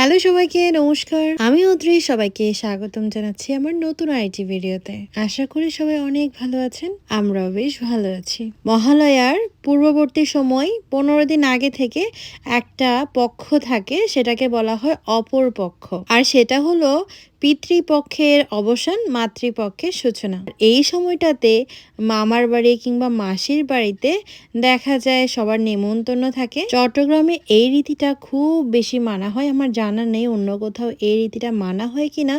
Hello সবাইকে, নমস্কার। আমি অদ্রি সবাইকে স্বাগতম জানাচ্ছি আমার নতুন আইটি ভিডিওতে। আশা করি সবাই অনেক ভালো আছেন, আমরাও বেশ ভালো আছি। মহালয়ার পূর্ববর্তী সময়, পনেরো দিন আগে থেকে একটা পক্ষ থাকে, সেটাকে বলা হয় অপর পক্ষ। আর সেটা হলো পিতৃপক্ষের অবসান, মাতৃপক্ষের সূচনা। এই সময়টাতে মামার বাড়ি কিংবা মাসির বাড়িতে দেখা যায় সবার নেমন্তন্ন থাকে। চট্টগ্রামে এই রীতিটা খুব বেশি মানা হয়, আমার জানা নেই অন্য কোথাও এই রীতিটা মানা হয় কিনা।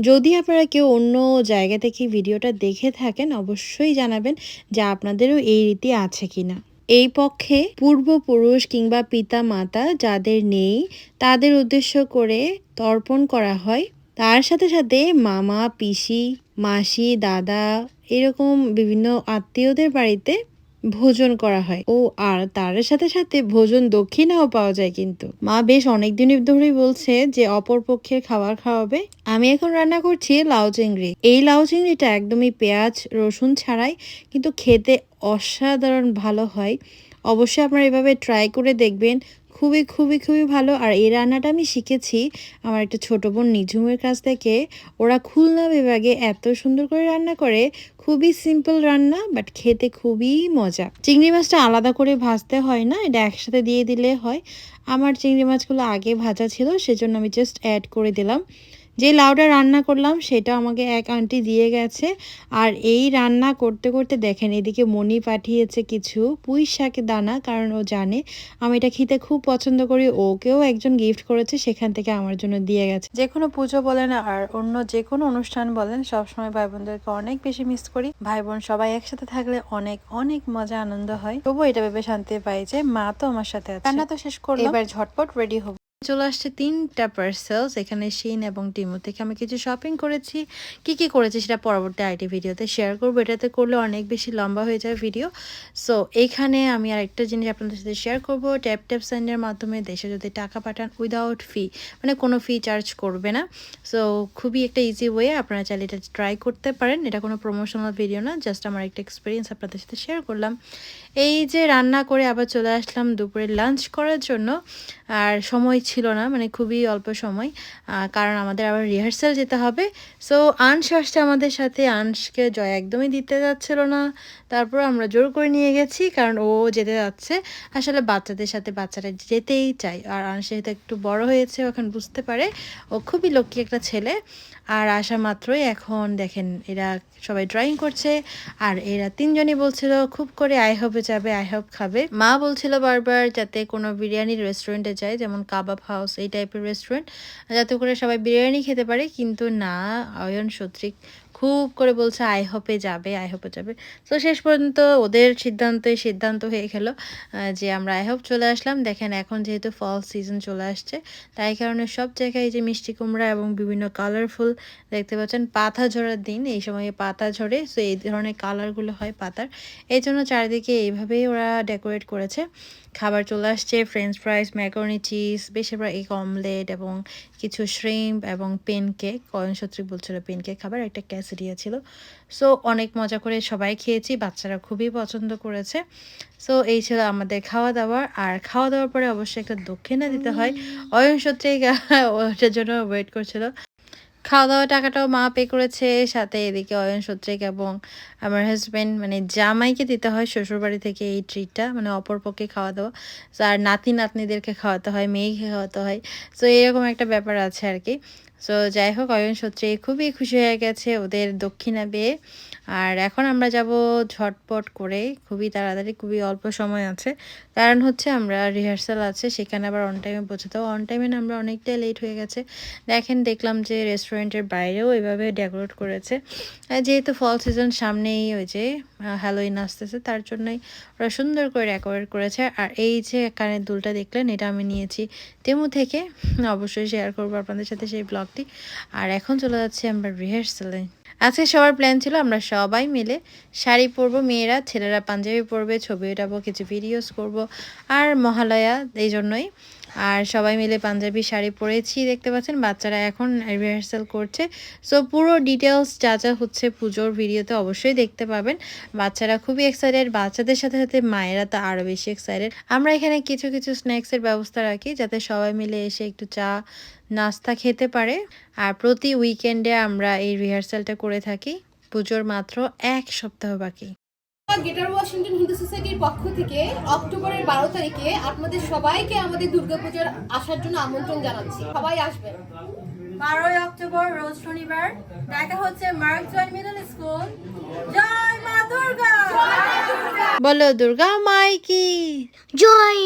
যদি আপনারা কেউ অন্য জায়গা থেকে ভিডিওটা দেখে থাকেন, অবশ্যই জানাবেন যে আপনাদেরও এই রীতি আছে কিনা। এই পক্ষে পূর্বপুরুষ কিংবা পিতা মাতা যাদের নেই, তাদের উদ্দেশ্য করে তর্পণ করা হয়। তার সাথে সাথে মামা, পিসি, মাসি, দাদা এরকম বিভিন্ন আত্মীয়দের বাড়িতে ভোজন করা হয়। ও আর তার সাথে সাথে ভোজন দক্ষিণাও পাওয়া যায় কিন্তু। মা বেশ অনেক দিন ধরেই বলছে যে, অপর পক্ষের খাবার খাওয়াবে। আমি এখন রান্না করছি লাউ চিংড়ি। এই লাউ চিংড়িটা একদমই পেঁয়াজ, রসুন ছাড়াই কিন্তু খেতে অসাধারণ ভালো হয়। অবশ্যই আপনারা এভাবে ট্রাই করে দেখবেন। খুবই খুবই খুবই ভালো। আর এই রান্নাটা আমি শিখেছি আমার একটা ছোটো বোন নিঝুমের কাছ থেকে। ওরা খুলনা বিভাগে এত সুন্দর করে রান্না করে, খুবই সিম্পল রান্না বাট খেতে খুবই মজা। চিংড়ি মাছটা আলাদা করে ভাজতে হয় না, এটা একসাথে দিয়ে দিলে হয়। আমার চিংড়ি মাছগুলো আগে ভাজা ছিল, সেজন্য আমি জাস্ট অ্যাড করে দিলাম। যে লাউটা রান্না করলাম সেটা আমাকে এক আন্টি দিয়ে গেছে। আর এই রান্না করতে করতে দেখেন এদিকে মনি পাঠিয়েছে কিছু পুঁই শাক দানা কারণ ও জানে আমি এটা খেতে খুব পছন্দ করি। ওকেও একজন গিফট করেছে সেখান থেকে আমার জন্য দিয়ে গেছে। যে কোনো পুজো বলেন আর অন্য যে কোনো অনুষ্ঠান বলেন সবসময় ভাই বোনদেরকে অনেক বেশি মিস করি। ভাই বোন সবাই একসাথে থাকলে অনেক অনেক মজা আনন্দ হয়। তবু এটা ভেবে শান্তি পাই যে মা তো আমার সাথে আছে। রান্না তো শেষ করলাম। এবার ঝটপট রেডি হব। চলে আসছে তিনটা পার্সেলস এখানে শিন এবং টিমো থেকে আমি কিছু শপিং করেছি। কি কি করেছি সেটা পরবর্তী আইটি ভিডিওতে শেয়ার করব। এটাতে করলে অনেক বেশি লম্বা হয়ে যায় ভিডিও সো এখানে আমি আরেকটা জিনিস আপনাদের সাথে শেয়ার করব। ট্যাপ ট্যাপ সেন্ডের মাধ্যমে দেশে যদি টাকা পাঠান উইদাউট ফি মানে কোনো ফি চার্জ করবে না। সো খুবই একটা ইজি ওয়ে আপনারা চাইলে এটা ট্রাই করতে পারেন। এটা কোনো প্রমোশনাল ভিডিও না জাস্ট আমার একটা এক্সপিরিয়েন্স আপনাদের সাথে শেয়ার করলাম। এই যে রান্না করে আবার চলে আসলাম দুপুরে লাঞ্চ করার জন্য। আর সময় ছিল না মানে খুবই অল্প সময় কারণ আমাদের আবার রিহার্সাল যেতে হবে। সো আংশ আসছে আমাদের সাথে আংশকে জয় একদমই দিতে যাচ্ছিল না। তারপর আমরা জোর করে নিয়ে গেছি, কারণ ও যেতে যাচ্ছে। আসলে বাচ্চাদের সাথে বাচ্চারা যেতেই চায়, আর আংশ যেহেতু একটু বড় হয়েছে ওখানে বুঝতে পারে। ও খুবই লক্ষ্মী একটা ছেলে, আর আসা মাত্রই এখন দেখেন এরা সবাই ড্রয়িং করছে, আর এরা তিনজনই বলছিল, খুব করে আই হবে যাবে, আই হোপ খাবে। মা বলছিল বারবার যাতে কোনো বিরিয়ানির রেস্টুরেন্টে যায়, যেমন কাবাব হাউস, এই টাইপের রেস্টুরেন্ট যাতে করে সবাই বিরিয়ানি খেতে পারে, কিন্তু না, অয়ন সত্রিক খুব করে বলছে, আই হোপে যাবে, আই হোপে যাবে। তো শেষ পর্যন্ত ওদের সিদ্ধান্তে সিদ্ধান্ত হয়ে গেল যে আমরা আই হোপ চলে আসলাম। দেখেন এখন যেহেতু ফল সিজন চলে আসছে, তাই কারণে সব জায়গায় যে মিষ্টি কুমড়া এবং বিভিন্ন কালারফুল দেখতে পাচ্ছেন, পাতা ঝরার দিন, এই সময়ে পাতা ঝরে তো এই ধরনের কালারগুলো হয় পাতার। এই জন্য চারিদিকে এইভাবেই ওরা ডেকোরেট করেছে। খাবার চলে আসছে ফ্রেঞ্চ ফ্রাইস ম্যাকরনি চিজ বেশিরভাগ এক অমলেট এবং কিছু শ্রিম্প এবং পেন কেক কয়ন সত্রী বলছিল পেন কেক খাবার, একটা ক্যাসেরিয়া ছিল সো অনেক মজা করে সবাই খেয়েছি বাচ্চারা খুবই পছন্দ করেছে। সো এই ছিল আমাদের খাওয়া দাওয়া আর খাওয়া দাওয়ার পরে অবশ্যই একটা দক্ষিণা দিতে হয়। অয়ন সত্যি ওটার জন্য ওয়েট করছিল। খাওয়া দাওয়া টাকাটাও মা পে করেছে। সাথে এদিকে অয়ন সত্রিক এবং আমার হাজব্যান্ড মানে জামাইকে দিতে হয় শ্বশুরবাড়ি থেকে এই ট্রিটটা মানে অপর পক্ষে খাওয়া দাওয়া আর নাতি নাতনিদেরকে খাওয়াতে হয় মেয়েকে খাওয়াতে হয়। সো এরকম একটা ব্যাপার আছে আর কি। সো যাই হোক অয়ন সূত্রে খুবই খুশি হয়ে গেছে ওদের দক্ষিণা পেয়ে। আর এখন আমরা যাব ঝটপট করে, খুবই তাড়াতাড়ি, খুবই অল্প সময় আছে। কারণ হচ্ছে আমরা রিহার্সাল আছে, সেখানে আবার অন টাইমে পৌঁছাতে অন টাইমে আমরা অনেকটাই লেট হয়ে গেছে। দেখেন, দেখলাম যে রেস্টুরেন্টের বাইরেও এভাবে ডেকোরেট করেছে। যেহেতু ফল সিজন সামনেই ওই যে হ্যালোইন আসতেছে, তার জন্যই ওরা সুন্দর করে ডেকোরেট করেছে। আর এই যে কানের দুলটা দেখলেন, এটা আমি নিয়েছি। তেমু থেকে অবশ্যই শেয়ার করব আপনাদের সাথে সেই ব্লগটি আর এখন চলে যাচ্ছি আমরা রিহার্সালে আজকে সবার প্ল্যান ছিল আমরা সবাই মিলে শাড়ি পরবো, মেয়েরা, ছেলেরা পাঞ্জাবি পরবে, ছবি উঠাবো, কিছু ভিডিওস করব, আর মহালয়া, এই জন্যই। আর সবাই মিলে পাঞ্জাবি শাড়ি পরেছি, দেখতে পাচ্ছেন বাচ্চারা এখন রিহার্সাল করছে। সো পুরো ডিটেলস যা যা হচ্ছে পুজোর ভিডিওতে অবশ্যই দেখতে পাবেন। বাচ্চারা খুবই এক্সাইটেড বাচ্চাদের সাথে সাথে মায়েরা তো আরও বেশি এক্সাইটেড আমরা এখানে কিছু কিছু স্ন্যাক্সের ব্যবস্থা রাখি, যাতে সবাই মিলে এসে একটু চা, নাস্তা খেতে পারে। আর প্রতি উইকেন্ডে আমরা এই রিহার্সালটা করে থাকি, পুজোর মাত্র এক সপ্তাহ বাকি। গ্রেটার ওয়াশিংটন হিন্দু সোসাইটির পক্ষ থেকে অক্টোবরের বারো তারিখে আপনাদের সবাইকে আমাদের দুর্গাপুজোর আসার জন্য আমন্ত্রণ জানাচ্ছি। সবাই আসবেন বারোই অক্টোবর রোজ শনিবার। দেখা হচ্ছে মার্ক জয়েন মিডল স্কুল। জয় মা দুর্গা! বলো দুর্গা মাই কি? জয়!